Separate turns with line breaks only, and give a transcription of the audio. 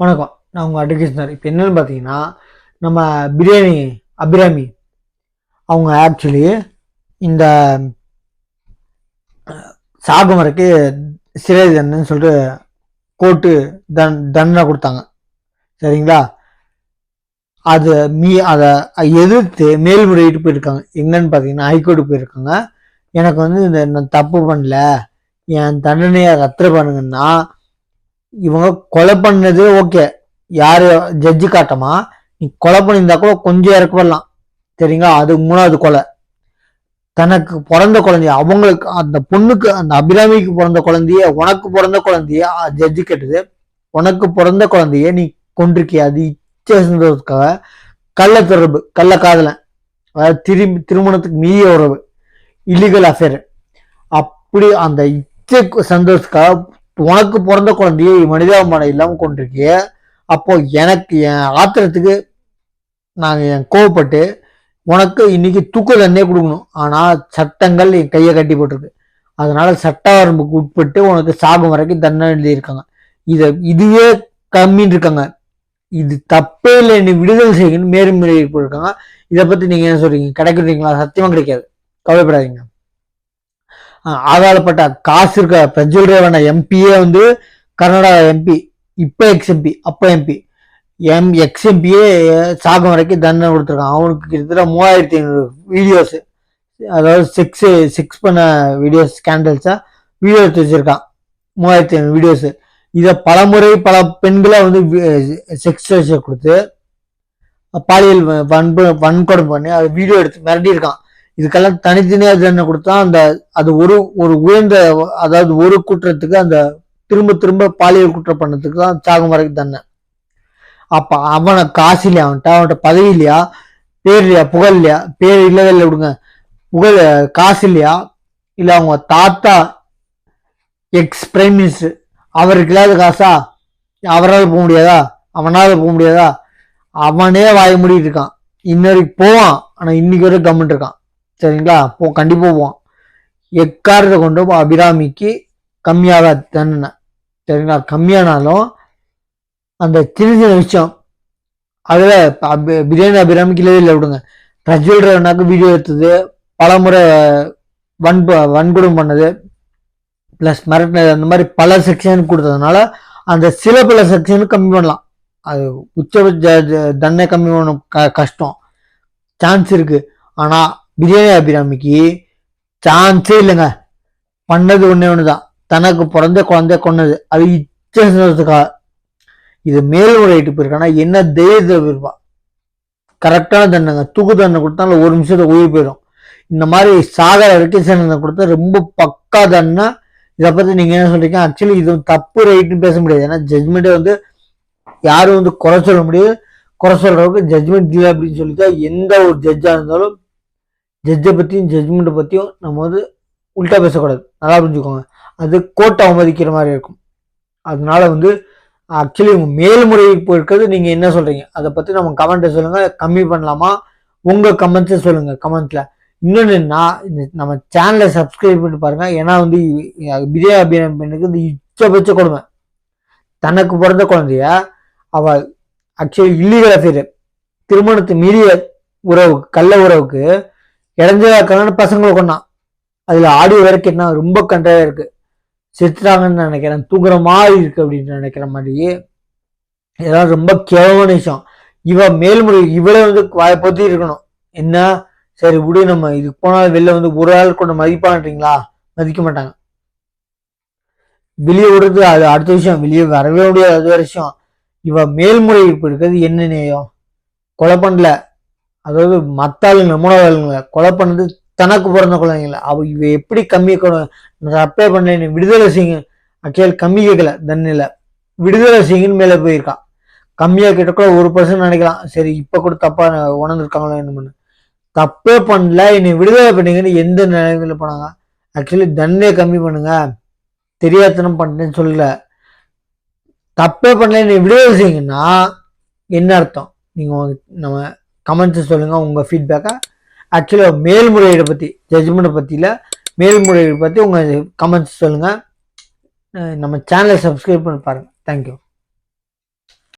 வணக்கம். நான் உங்கள் அட்வொகேஷனர் இப்போ என்னன்னு பார்த்தீங்கன்னா நம்ம பிரியாணி அபிராமி அவங்க ஆக்சுவலி இந்த சாகுமரைக்கு சிறை தண்டனைன்னு சொல்லிட்டு கோர்ட்டு தன் தண்டனை கொடுத்தாங்க. சரிங்களா? அது மீ அதை எதிர்த்து மேல்முறையீட்டு போயிருக்காங்க. எங்கன்னு பார்த்தீங்கன்னா ஹைகோர்ட்டு போயிருக்காங்க. எனக்கு வந்து இந்த நான் தப்பு பண்ணல. என் தண்டனையை ரத்து பண்ணுங்கன்னா இவங்க கொலை பண்ணது ஓகே. யார் ஜட்ஜு காட்டமா? நீ கொலை பண்ணியிருந்தா கூட கொஞ்சம் இறக்கப்படலாம் சரிங்களா? அது மூணாவது கொலை. தனக்கு பிறந்த குழந்தைய அவங்களுக்கு அந்த பொண்ணுக்கு அந்த அபிராமிக்கு பிறந்த குழந்தைய உனக்கு பிறந்த குழந்தைய ஜட்ஜு கேட்டது உனக்கு பிறந்த குழந்தைய நீ கொண்டிருக்கிய அது இச்சை சந்தோஷத்துக்காக கள்ள தொடர்பு கள்ள காதலன். அதாவது திரு திருமணத்துக்கு மீறிய உறவு. இல்லீகல் அஃபேர் அப்படி அந்த இச்சை சந்தோஷத்துக்காக உனக்கு பிறந்த குழந்தைய மனிதாபிமானம் இல்லாமல் கொண்டிருக்கிய அப்போ எனக்கு என் ஆத்திரத்துக்கு நாங்கள் என் கோவப்பட்டு உனக்கு இன்னைக்கு தூக்கு தண்ணே கொடுக்கணும். ஆனால் சட்டங்கள் என் கையை கட்டி போட்டிருக்கு. அதனால சட்ட வரம்புக்கு உட்பட்டு உனக்கு சாகும் வரைக்கும் தண்டனை எழுதியிருக்காங்க. இதை இதுவே கம்மின்னு இருக்காங்க. இது தப்பே இல்லை. என்னை விடுதலை செய்யணும்னு மேலும் போயிருக்காங்க இதை பற்றி நீங்கள் என்ன சொல்றீங்க? கிடைக்கிறீங்களா சத்தியமாக கிடைக்காது. கவலைப்படாதீங்க. ஆதாரப்பட்ட காசு இருக்க பிரஜ்வல் ரேவண்ண எம்பியே வந்து கர்நாடகா எம்பி இப்போ எக்ஸ் எம்பி அப்போ எம்பி எம் எக்ஸ் எம்பியே சாகம் வரைக்கும் தண்டனை கொடுத்துருக்கான். அவனுக்கு கிட்டத்தட்ட மூவாயிரத்தி ஐநூறு வீடியோஸ் அதாவது செக்ஸ் செக்ஸ் பண்ண வீடியோஸ் ஸ்கேண்டல்ஸாக வீடியோ எடுத்து வச்சுருக்கான். மூவாயிரத்தி ஐநூறு வீடியோஸ் இதை பலமுறை பல பெண்களை வந்து eh, செக்ஸ் கொடுத்து பாலியல் வன்பு வன்கொடுமை பண்ணி அது வீடியோ எடுத்து மிரட்டியிருக்கான். இதுக்கெல்லாம் தனித்தனியாக தண்டனை கொடுத்தா அந்த அது ஒரு ஒரு உயர்ந்த அதாவது ஒரு குற்றத்துக்கு அந்த திரும்ப திரும்ப பாலியல் குற்றம் பண்ணதுக்கு தான் சாகும் வரைக்கும் தண்டனை அப்போ அவனை காசு இல்லையா அவன்கிட்ட அவன்கிட்ட பதவி இல்லையா? பேர் இல்லையா? புகழ் இல்லையா? பேர் இல்லவே இல்லை விடுங்க. புகழ் காசு இல்லையா? இல்லை அவங்க தாத்தா எக்ஸ் பிரைம் மினிஸ்டர் அவருக்கு இல்லாத காசா? அவரால் போக முடியாதா? அவனால போக முடியாதா? அவனே வாய மூடிட்டு இருக்கான். இன்னொருக்கு போவான் ஆனால் இன்னைக்கு வரை கம்மிட்டு இருக்கான். சரிங்களா? போ கண்டிப்பாக போவான் எக்காரத்தை கொண்டு அபிராமிக்கு கம்மியாக தண்டனை. சரிங்களா? கம்மியானாலும் அந்த சின்ன சின்ன விஷயம். அதில் அபி- பிரியாணி அபிராமிக்கு இல்லவே இல்லை விடுங்க. பிரஜ்வல் வீடியோ எடுத்தது பலமுறை வன்பு வன்கொடும் பண்ணது ப்ளஸ் மிரட்டினது அந்த மாதிரி பல செக்ஷன் கொடுத்ததுனால அந்த சில பல செக்ஷனுக்கு கம்மி பண்ணலாம். அது உச்சபட்ச தண்டனை கம்மி பண்ண க- கஷ்டம். சான்ஸ் இருக்குது ஆனால் பிரியாணி அபிராமிக்கு சான்ஸே இல்லைங்க. பண்ணது ஒண்ணே ஒண்ணுதான். தனக்கு பிறந்த குழந்தை கொன்னது. அது இச்சதுக்காக இது மேல்முறையீட்டு போயிருக்கானா? என்ன தைரியத்தில் போயிருப்பான் கரெக்டான தண்டனைங்க. தூக்கு தண்டனை கொடுத்தாலும் ஒரு நிமிஷத்துல உயிர் போயிடும். இந்த மாதிரி சாகர வரைக்கும் தண்டனை கொடுத்தா ரொம்ப பக்கா தண்டனை. இதை பற்றி நீங்கள் என்ன சொல்றீங்க? ஆக்சுவலி இது தப்பு ரைட்டுன்னு பேச முடியாது. ஏன்னா ஜட்மெண்ட்டை வந்து யாரும் வந்து குறை சொல்ல முடியாது. குறை சொல்கிறவங்க ஜட்மெண்ட் இல்லை அப்படின்னு சொல்லிட்டா எந்த ஒரு ஜட்ஜாக இருந்தாலும் ஜட்ஜை பற்றியும் ஜட்ஜ்மெண்ட்டை பற்றியும் நம்ம வந்து உல்ட்டா பேசக்கூடாது. நல்லா புரிஞ்சுக்கோங்க. அது கோர்ட்டை அவமதிக்கிற மாதிரி இருக்கும். அதனால வந்து ஆக்சுவலி உங்க மேல்முறையீடு போயிருக்கிறது நீங்கள் என்ன சொல்கிறீங்க அதை பற்றி நம்ம கமெண்ட்டை சொல்லுங்கள் கம்மி பண்ணலாமா? உங்கள் கமெண்ட்ஸை சொல்லுங்கள் கமெண்ட்டில் இன்னொன்று நான் இந்த நம்ம சேனலை சப்ஸ்கிரைப் பண்ணி பாருங்கள் ஏன்னா வந்து விஜய அபிநயம் பெண்ணுக்கு இந்த இச்சபட்ச கொடுமை. தனக்கு பிறந்த குழந்தைய அவ ஆக்சுவலி இல்லீகல் அஃபேர் திருமணத்து மீறிய உறவுக்கு கள்ள உறவுக்கு இடைஞ்சலாக்கணும்னு பசங்களை கொண்டான் அதில் ஆடியோ வரைக்கும் என்ன ரொம்ப கண்டாக இருக்கு. செத்துட்டாங்கன்னு நினைக்கிறேன். தூங்குற மாதிரி இருக்கு அப்படின்னு நினைக்கிற மாதிரி ஏதாவது ரொம்ப கேவலமான விஷயம். இவ மேல்முறை இவளே வந்து வாய்ப்பத்தி இருக்கணும். என்ன? சரி விடு நம்ம. இதுக்கு போனால் வெளில வந்து ஒரு ஆள் கொண்டு மதிப்பான்றீங்களா? மதிக்க மாட்டாங்க. வெளியே விடுறது அது அடுத்த விஷயம். வெளியே வரவே முடியாது. அது விஷயம். இவ இப்போ இருக்கிறது என்ன நேயம்? கொலை பண்ணல. அதாவது மற்ற ஆளுங்களை மூணாவது ஆளுங்களை கொலை பண்ணது தனக்கு பிறந்த குழந்தைங்கள. அவ இவ எப்படி கம்மி தப்பே பண்ண விடுதலை செய்யுங்க ஆக்சுவல் கம்மி கேட்கல தண்ணில. விடுதலை செய்யுங்கன்னு மேலே போயிருக்கான் கம்மியா கேட்ட கூட ஒரு பர்சன்ட் நினைக்கலாம். சரி இப்ப கூட தப்பா உணர்ந்துருக்காங்களோ என்ன பண்ணு தப்பே பண்ணல என்னை விடுதலை பண்ணீங்கன்னு எந்த நிலைமையில போனாங்க. ஆக்சுவலி தண்டனை கம்மி பண்ணுங்க. தெரியாதனம் பண்ணேன்னு சொல்லல. தப்பே பண்ணல என்னை விடுதலை செய்யுங்கன்னா என்ன அர்த்தம்? நீங்கள் நம்ம கமெண்ட்ஸ் சொல்லுங்கள் உங்கள் ஃபீட்பேக்கை ஆக்சுவலாக மேல்முறையீடு பற்றி ஜட்ஜ்மெண்ட்டை பற்றியில் மேல்முறையீடு பற்றி உங்கள் கமெண்ட்ஸ் சொல்லுங்கள் நம்ம சேனலை சப்ஸ்கிரைப் பண்ணி பாருங்கள் தேங்க்யூ